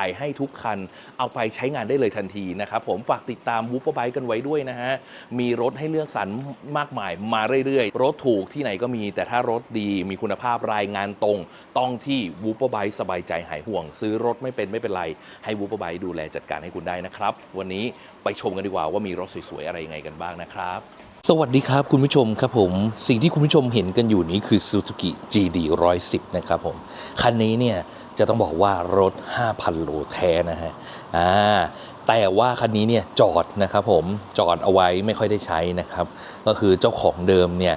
ายให้ทุกคัน เอาไปใช้งานได้เลยทันทีนะครับผมฝากติดตามวู p เปอร์กันไว้ด้วยนะฮะ มีรถให้เลือกสรรมากมายมาเรื่อยๆ รถถูกที่ไหนก็มี แต่ถ้ารถดีมีคุณภาพรายงานตรง ต้องที่วู p เปอร์สบายใจหายห่วง ซื้อรถไม่เป็นไม่เป็นไร ให้วู p เปอร์ดูแลจัดการให้คุณได้นะครับ วันนี้ไปชมกันดีกว่าว่ามีรถสวยๆอะไรยังไงกันบ้างนะครับ สวัสดีครับคุณผู้ชมครับผมสิ่งที่คุณผู้ชมเห็นกันอยู่นี้คือ Suzuki GD 110นะครับผมคันนี้เนี่ยจะต้องบอกว่ารถ 5,000 โลแท้นะฮะอ่าแต่ว่าคันนี้เนี่ยจอดนะครับผมจอดเอาไว้ไม่ค่อยได้ใช้นะครับ ก็คือเจ้าของเดิมเนี่ย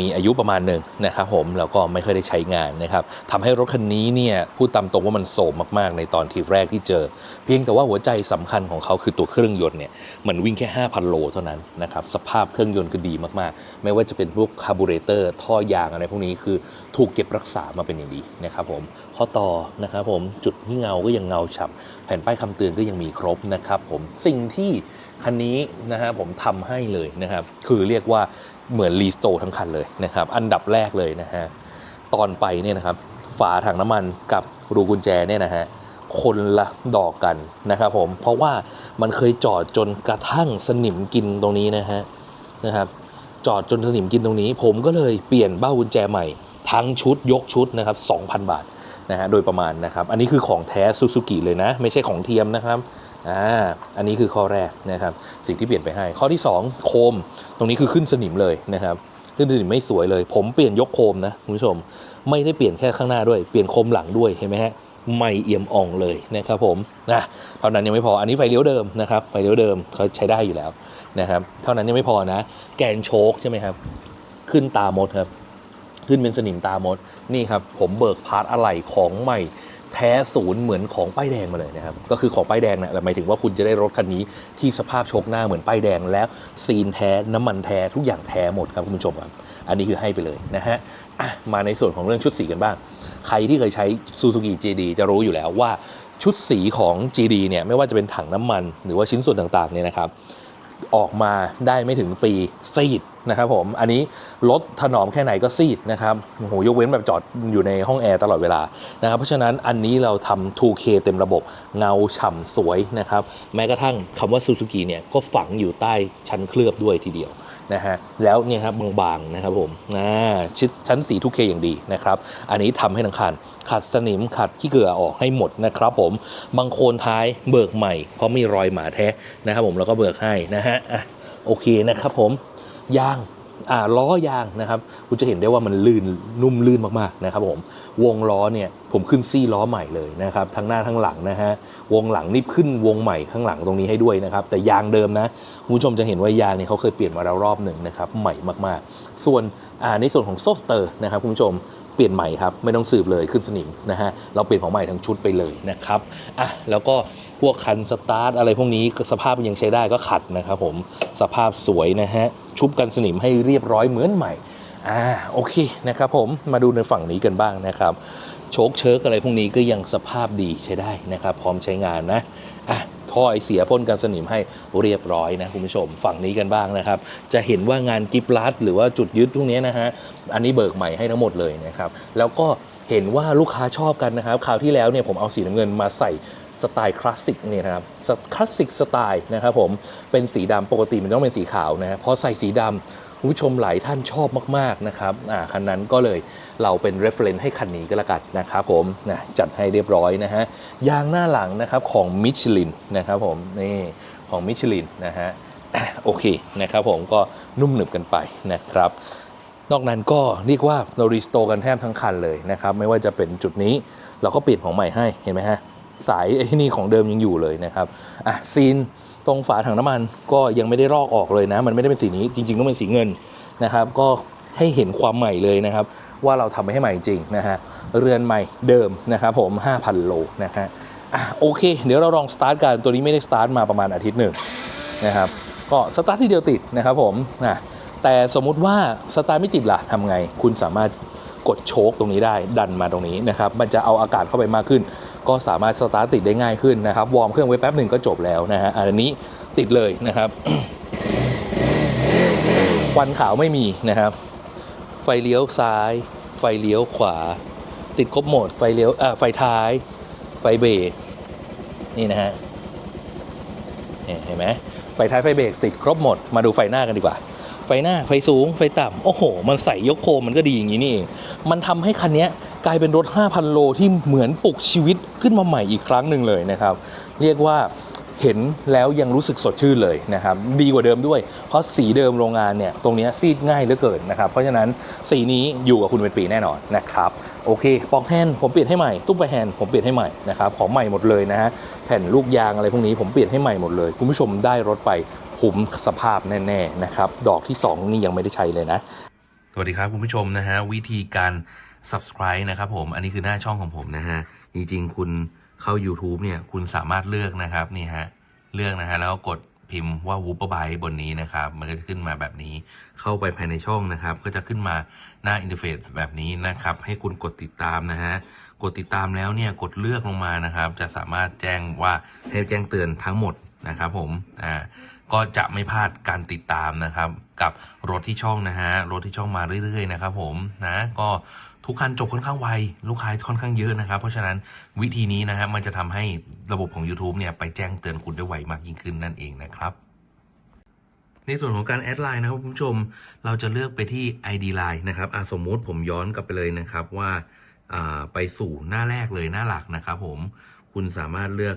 มีอายุประมาณหนึ่งนะครับผมแล้วก็ไม่ค่อยได้ใช้งานนะครับทำให้รถคันนี้เนี่ยพูดตามตรงว่ามันโสมมากๆ ในตอนที่แรกที่เจอ เพียงแต่ว่าหัวใจสำคัญของเขาคือตัวเครื่องยนต์เนี่ยมันวิ่งแค่ 5,000 โลเท่านั้นนะครับสภาพเครื่องยนต์คือดีมากๆ ไม่ว่าจะเป็นพวกคาร์บูเรเตอร์ท่อยางอะไรพวกนี้คือถูกเก็บรักษามาเป็นอย่างดีนะครับผมข้อต่อนะครับผมจุดที่เงาก็ยังเงาฉ่ำแผ่นป้ายคำเตือนก็ยังมีครบนะครับผมสิ่งที่คันนี้นะฮะผมทำให้เลยนะครับ คือเรียกว่า เหมือนรีสโตรทั้งคันเลยนะครับอันดับแรกเลยนะฮะตอนไปเนี่ยนะครับฝาถังน้ำมันกับรูกุญแจเนี่ยนะฮะคนละดอกกันนะครับผมเพราะว่ามันเคยจอดจนกระทั่งสนิมกินตรงนี้นะฮะนะครับจอดจนสนิมกินตรงนี้ ผมก็เลยเปลี่ยนเบ้ากุญแจใหม่ ทั้งชุดยกชุดนะครับ2,000 บาทนะฮะโดยประมาณนะครับ อันนี้คือของแท้ซูซูกิเลยนะ ไม่ใช่ของเทียมนะครับ อ่าอันนี้คือข้อแรกนะครับ สิ่งที่เปลี่ยนไปให้ ข้อที่ 2 โคม ตรงนี้คือขึ้นสนิมเลยนะครับขึ้นสนิมไม่สวยเลย ผมเปลี่ยนยกโคมนะคุณผู้ชม ไม่ได้เปลี่ยนแค่ข้างหน้าด้วย เปลี่ยนโคมหลังด้วยเห็นไหมฮะไม่เอี่ยมอ่องเลยนะครับผมนะเท่านั้นยังไม่พออันนี้ไฟเลี้ยวเดิมนะครับไฟเลี้ยวเดิมเขาใช้ได้อยู่แล้วนะครับ เท่านั้นยังไม่พอนะ แกนโชคใช่ไหมครับ ขึ้นตามดครับ ขึ้นเป็นสนิมตามดนี่ครับผมเบิกพาร์ทอะไหล่ของใหม่ แท้ศูนย์เหมือนของป้ายแดงมาเลยนะครับก็คือของป้ายแดงนะหมายถึงว่าคุณจะได้รถคันนี้ที่สภาพโชคหน้าเหมือนป้ายแดงแล้วซีนแท้น้ำมันแท้ทุกอย่างแท้หมดครับคุณผู้ชมครับอันนี้คือให้ไปเลยนะฮะะมาในส่วนของเรื่องชุดสีกันบ้าง ใครที่เคยใช้ Suzuki GD จะรู้อยู่แล้วว่าชุดสีของ GD เนี่ยไม่ว่าจะเป็นถังน้ำมัน หรือว่าชิ้นส่วนต่างๆเนี่ยนะครับออกมาได้ไม่ถึงปีซีด นะครับผม อันนี้รถถนอมแค่ไหนก็ซีดนะครับโอ้โหยกเว้นแบบจอดอยู่ในห้องแอร์ตลอดเวลานะครับ เพราะฉะนั้นอันนี้เราทำ 2K เต็มระบบเงาฉ่ำสวยนะครับ แม้กระทั่งคำว่า Suzuki เนี่ยก็ฝังอยู่ใต้ชั้นเคลือบด้วยทีเดียวนะฮะแล้วเนี่ยครับบางๆนะครับผมอ่าชิดชั้นสี 2K อย่างดีนะครับ อันนี้ทำให้ทั้งคันขัดสนิมขัดขี้เกลือออกให้หมดนะครับผมบางโคนท้ายเบิกใหม่ เพราะมีรอยหมาแท้นะครับผมแล้วก็เบิกให้นะฮะอะโอเคนะครับผม ยางล้อยางนะครับคุณจะเห็นได้ว่ามันลื่นนุ่มลื่นมากๆนะครับผมวงล้อเนี่ยผมขึ้นซี่ล้อใหม่เลยนะครับทั้งหน้าทั้งหลังนะฮะวงหลังนี่ขึ้นวงใหม่ข้างหลังตรงนี้ให้ด้วยนะครับแต่ยางเดิมนะคุณผู้ชมจะเห็นว่ายางเนี่ยเขาเคยเปลี่ยนมาแล้วรอบหนึ่งนะครับใหม่มากๆ ส่วนในส่วนของโซฟเตอร์นะครับคุณผู้ชม เปลี่ยนใหม่ครับ ไม่ต้องสืบเลยขึ้นสนิมนะฮะเราเปลี่ยนของใหม่ทั้งชุดไปเลยนะครับอะแล้วก็พวกคันสตาร์ทอะไรพวกนี้สภาพยังใช้ได้ก็ขัดนะครับผมสภาพสวยนะฮะชุบกันสนิมให้เรียบร้อยเหมือนใหม่อ่าโอเคนะครับผมมาดูในฝั่งนี้กันบ้างนะครับโชคเชิร์กอะไรพวกนี้ก็ยังสภาพดีใช้ได้นะครับ พร้อมใช้งานนะอะ ท่อไอเสียพ่นกันสนิมให้เรียบร้อยนะคุณผู้ชมฝั่งนี้กันบ้างนะครับ จะเห็นว่างานกิฟลัดหรือว่าจุดยึดพวกนี้นะฮะอันนี้เบิกใหม่ให้ทั้งหมดเลยนะครับแล้วก็เห็นว่าลูกค้าชอบกันนะครับคราวที่แล้วเนี่ยผมเอาสีน้ำเงินมาใส่สไตล์คลาสสิกเนี่ยนะครับคลาสสิกสไตล์นะครับผมเป็นสีดำปกติมันต้องเป็นสีขาวนะฮะพอใส่สีดำคุณ ผู้ชมหลายท่านชอบมากๆนะครับอ่าคันนั้นก็เลยเราเป็น reference ให้คันนี้ก็แล้วกันนะครับผมนะจัดให้เรียบร้อยนะฮะยางหน้าหลังนะครับของมิชลินนะครับผมนี่ของมิชลินนะฮะโอเคนะครับผมก็นุ่มหนึบกันไปนะครับ นอกนั้นก็เรียกว่าเรารีสโตร์กันแทบทั้งคันเลยนะครับ ไม่ว่าจะเป็นจุดนี้เราก็เปลี่ยนของใหม่ให้เห็นไหมฮะสายไอ้นี่ของเดิมยังอยู่เลยนะครับอะซีน ตรงฝาถังน้ำมันก็ยังไม่ได้ลอกออกเลยนะ มันไม่ได้เป็นสีนี้จริงๆต้องเป็นสีเงินนะครับ ก็ให้เห็นความใหม่เลยนะครับ ว่าเราทำไปให้ใหม่จริงนะฮะเรือนใหม่เดิมนะครับผม 5,000 โลนะฮะอะโอเค เดี๋ยวเราลองสตาร์ทกันตัวนี้ไม่ได้สตาร์ทมาประมาณอาทิตย์หนึ่งนะครับก็สตาร์ทที่เดียวติดนะครับผมนะแต่สมมุติว่าสตาร์ทไม่ติดล่ะทำไง คุณสามารถกดโชคตรงนี้ได้ดันมาตรงนี้นะครับ มันจะเอาอากาศเข้าไปมากขึ้น ก็สามารถสตาร์ทติดได้ง่ายขึ้นนะครับวอร์มเครื่องไว้แป๊บหนึ่งก็จบแล้วนะฮะอันนี้ติดเลยนะครับควันขาวไม่มีนะครับ ไฟเลี้ยวซ้าย ไฟเลี้ยวขวา ติดครบโหมดไฟเลี้ยวอ่าไฟท้าย ไฟเบรกนี่นะฮะเห็นไหมไฟท้ายไฟเบรกติดครบหมดมาดูไฟหน้ากันดีกว่า ไฟหน้าไฟสูงไฟต่ำโอ้โห มันใส่ยกโคมมันก็ดีอย่างนี้นี่เองมันทำให้คันนี้ กลายเป็นรถ 5,000 โลที่เหมือนปลุกชีวิตขึ้นมาใหม่อีกครั้งหนึ่งเลยนะครับ เรียกว่าเห็นแล้วยังรู้สึกสดชื่นเลยนะครับดีกว่าเดิมด้วย เพราะสีเดิมโรงงานเนี่ยตรงนี้ซีดง่ายเหลือเกินนะครับ เพราะฉะนั้นสีนี้อยู่กับคุณเป็นปีแน่นอนนะครับโอเคปอกแฮนผมเปลี่ยนให้ใหม่ตุ้มไปแฮนผมเปลี่ยนให้ใหม่นะครับของใหม่หมดเลยนะฮะแผ่นลูกยางอะไรพวกนี้ผมเปลี่ยนให้ใหม่หมดเลย คุณผู้ชมได้รถไปคุ้มสภาพแน่ๆนะครับดอกที่ 2 นี่ยังไม่ได้ใช้เลยนะ สวัสดีครับคุณผู้ชมนะฮะวิธีการ subscribe นะครับผมอันนี้คือหน้าช่องของผมนะฮะ จริงๆ คุณเข้า YouTube เนี่ยคุณสามารถเลือกนะครับนี่ฮะเลือกนะฮะแล้วก็กดพิมพ์ว่า w o o p e r b y บนนี้นะครับ มันก็จะขึ้นมาแบบนี้เข้าไปภายในช่องนะครับ ก็จะขึ้นมาหน้าอินเทอร์เฟซแบบนี้นะครับ ให้คุณกดติดตามนะฮะกดติดตามแล้วเนี่ยกดเลือกลงมานะครับ จะสามารถแจ้งว่าให้แจ้งเตือนทั้งหมดนะครับผมอ่าก็จะไม่พลาดการติดตามนะครับ กับรถที่ช่องนะฮะรถที่ช่องมาเรื่อยๆนะครับผมนะก็ ทุกคันจบค่อนข้างไว ลูกค้าค่อนข้างเยอะนะครับ เพราะฉะนั้นวิธีนี้นะฮะมันจะทำให้ระบบของ YouTube เนี่ยไปแจ้งเตือนคุณได้ไวมากยิ่งขึ้นนั่นเองนะครับ ในส่วนของการแอดไลน์นะครับคุณผู้ชม เราจะเลือกไปที่ ID Line นะครับอะสมมุติผมย้อนกลับไปเลยนะครับว่าไปสู่หน้าแรกเลยหน้าหลักนะครับผมคุณสามารถเลือก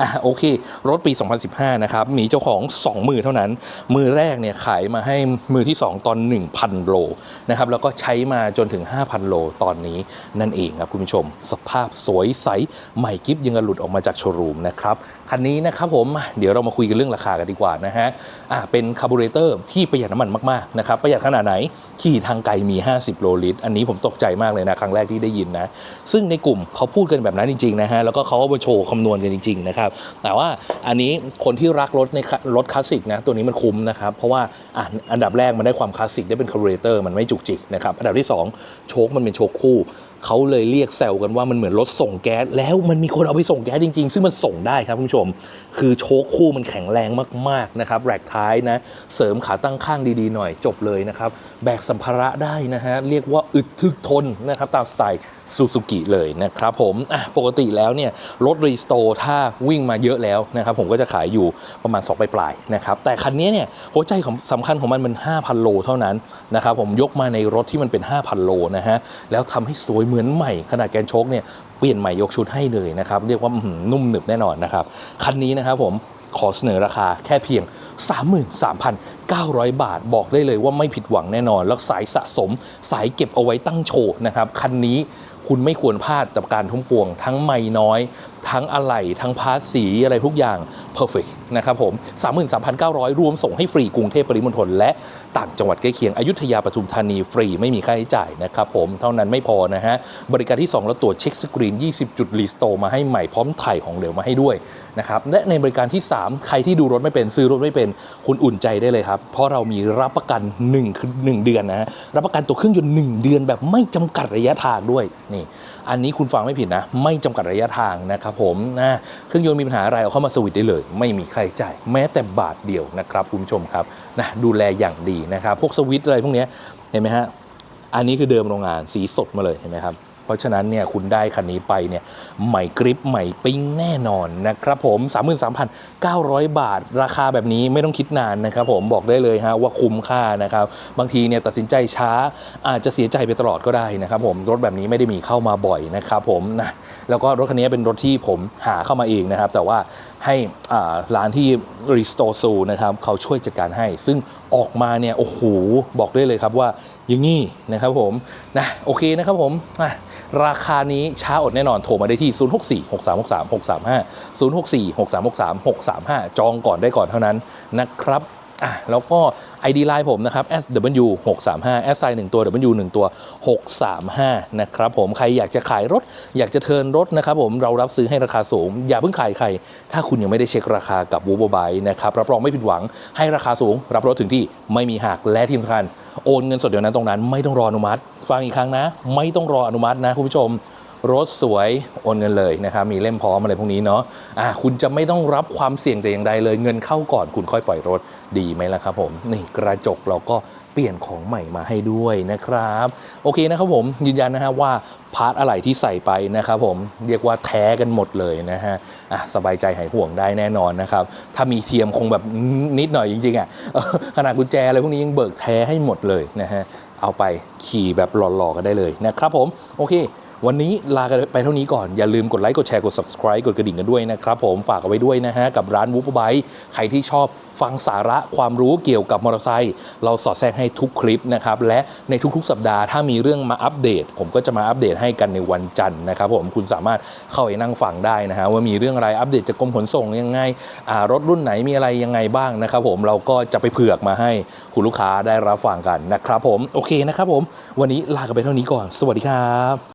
อะโอเค รถปี 2015 นะครับ มีเจ้าของ 2 มือเท่านั้น มือแรกเนี่ยขายมาให้มือที่ 2 ตอน 1,000 โลนะครับ แล้วก็ใช้มาจนถึง 5,000 โลตอนนี้นั่นเองครับคุณผู้ชม สภาพสวยใส ใหม่กิฟยังกับหลุดออกมาจากโชว์รูมนะครับ คันนี้นะครับผม เดี๋ยวเรามาคุยกันเรื่องราคากันดีกว่านะฮะอะเป็นคาร์บูเรเตอร์ที่ประหยัดน้ำมันมากๆนะครับ ประหยัดขนาดไหน ขี่ทางไกลมี 50 โลลิตร อันนี้ผมตกใจมากเลยนะ ครั้งแรกที่ได้ยินนะ ซึ่งในกลุ่มเขาพูดกันแบบนั้นจริงๆนะฮะ แล้วก็เขาก็มาโชว์คำนวณกันจริงๆนะครับแต่ว่าอันนี้คนที่รักรถในรถคลาสสิกนะตัวนี้มันคุ้มนะครับ เพราะว่าอะอันดับแรกมันได้ความคลาสสิกได้เป็นคาร์บูเรเตอร์มันไม่จุกจิกนะครับ อันดับที่ 2 โชคมันเป็นโชคคู่ เขาเลยเรียกแซวกันว่ามันเหมือนรถส่งแก๊ส แล้วมันมีคนเอาไปส่งแก๊สจริง ๆ ซึ่งมันส่งได้ครับคุณผู้ชม คือโชคคู่มันแข็งแรงมากๆนะครับแรกท้ายนะ เสริมขาตั้งข้างดีๆหน่อยจบเลยนะครับ แบกสัมภาระได้นะฮะ เรียกว่าอึดทึกทนนะครับ ตามสไตล์ซูซูกิเลยนะครับผมอะปกติแล้วเนี่ยรถรีสโตถ้าวิ่งมาเยอะแล้วนะครับผมก็จะขายอยู่ประมาณ 2 ปลายๆนะครับแต่คันนี้เนี่ยหัวใจของสำคัญของมันมัน 5,000 โลเท่านั้นนะครับผมยกมาในรถที่มันเป็น 5,000 โลนะฮะแล้วทำให้สวยเหมือนใหม่ขนาดแกนโชคเนี่ยเปลี่ยนใหม่ยกชุดให้เลยนะครับ เรียกว่านุ่มหนึบแน่นอนนะครับ คันนี้นะครับผมขอเสนอราคาแค่เพียง 33,900 บาทบอกได้เลยว่าไม่ผิดหวังแน่นอน แล้วสายสะสมสายเก็บเอาไว้ตั้งโชว์นะครับ คันนี้คุณไม่ควรพลาดกับการทุ่มปวงทั้งไม่น้อย ทั้งอะไหล่ทั้งพาร์ทสีอะไรทุกอย่าง perfect นะครับผม 33,900 รวมส่งให้ฟรีกรุงเทพปริมณฑลและต่างจังหวัดใกล้เคียงอยุธยาปทุมธานีฟรีไม่มีค่าใช้จ่ายนะครับผม เท่านั้นไม่พอนะฮะ บริการที่2เราตรวจเช็คสกรีน 20 จุดรีสโตมาให้ใหม่พร้อมถ่ายของเหลวมาให้ด้วยนะครับและในบริการที่ 3 ใครที่ดูรถไม่เป็นซื้อรถไม่เป็นคุณอุ่นใจได้เลยครับ เพราะเรามีรับประกัน1คือ1เดือนนะฮะรับประกันตัวเครื่องยนต์1เดือนแบบไม่จำกัดระยะทางด้วยนี่อันนี้คุณฟังไม่ผิดนะ ไม่จำกัดระยะทางนะครับผมนะเครื่องยนต์มีปัญหาอะไรเอาเข้ามาสวิตได้เลย ไม่มีค่าใช้จ่ายแม้แต่บาทเดียวนะครับคุณผู้ชมครับนะดูแลอย่างดีนะครับพวกสวิตอะไรพวกนี้เห็นไหมฮะอันนี้คือเดิมโรงงานสีสดมาเลยเห็นไหมครับ ราะฉะนั้นเนี่ยคุณได้คันนี้ไปเนี่ยใหม่กริปใหม่ปิ้งแน่นอนนะครับผม 33,900 บาท ราคาแบบนี้ไม่ต้องคิดนานนะครับผมบอกได้เลยฮะว่าคุ้มค่านะครับ บางทีเนี่ยตัดสินใจช้าอาจจะเสียใจไปตลอดก็ได้นะครับผมรถแบบนี้ไม่ได้มีเข้ามาบ่อยนะครับผมนะแล้วก็รถคันนี้เป็นรถที่ผมหาเข้ามาเองนะครับ แต่ว่าให้ร้านที่ Restore s o นะครับเขาช่วยจัดการให้ ซึ่งออกมาเนี่ยโอ้โหบอกได้เลยครับว่า อย่างนี้นะครับผมนะโอเคนะครับผมราคานี้ช้าอดแน่นอนโทรมาได้ที่ 064 6363 635 064 6363 635 จองก่อนได้ก่อนเท่านั้นนะครับ อะแล้วก็ ID Line ผมนะครับ SW 635 S i 1ตัว W 1ตัว 635 นะครับผมใครอยากจะขายรถ อยากจะเทินรถนะครับผมเรารับซื้อให้ราคาสูง อย่าเพิ่งขายใคร ถ้าคุณยังไม่ได้เช็คราคากับ w o b i นะครับรับรองไม่ผิดหวังให้ราคาสูง รับรถถึงที่ไม่มีหักและที่สำคัญโอนเงินสดเดี๋ยวนั้นตรงนั้น ไม่ต้องรออนุมัติ ฟังอีกครั้งนะ ไม่ต้องรออนุมัตินะคุณผู้ชม รถสวยโอนเงินเลยนะครับมีเล่มพร้อมอะไรพวกนี้เนาะะคุณจะไม่ต้องรับความเสี่ยงแต่อย่างใดเลย เงินเข้าก่อนคุณค่อยปล่อยรถดีไหมล่ะครับผมนี่กระจกเราก็เปลี่ยนของใหม่มาให้ด้วยนะครับ โอเคนะครับผมยืนยันนะฮะว่าพาร์ทอะไรที่ใส่ไปนะครับผมเรียกว่าแท้กันหมดเลยนะฮะอะสบายใจหายห่วงได้แน่นอนนะครับถ้ามีเทียมคงแบบนิดหน่อยจริงๆอะเออขนาดกุญแจอะไรพวกนี้ยังเบิกแท้ให้หมดเลยนะฮะเอาไปขี่แบบหล่อๆกันได้เลยนะครับผมโอเค วันนี้ลากันไปเท่านี้ก่อน อย่าลืมกดไลค์กดแชร์กด subscribe กดกระดิ่งกันด้วยนะครับผมฝากเอาไว้ด้วยนะฮะกับร้านวูปไบใครที่ชอบฟังสาระความรู้เกี่ยวกับมอเตอร์ไซค์เราสอดแทรกให้ทุกคลิปนะครับและในทุกๆ สัปดาห์ถ้ามีเรื่องมาอัปเดต ผมก็จะมาอัปเดตให้กันในวันจันทร์นะครับผมคุณสามารถเข้าไปนั่งฟังได้นะฮะว่ามีเรื่องอะไรอัปเดตจากกรมขนส่งยังไงรถรุ่นไหนมีอะไรยังไงบ้างนะครับผมเราก็จะไปเผือกมาให้คุณลูกค้าได้รับฟังกันนะครับผมโอเคนะครับผมวันนี้ลากันไปเท่านี้ก่อน สวัสดีครับ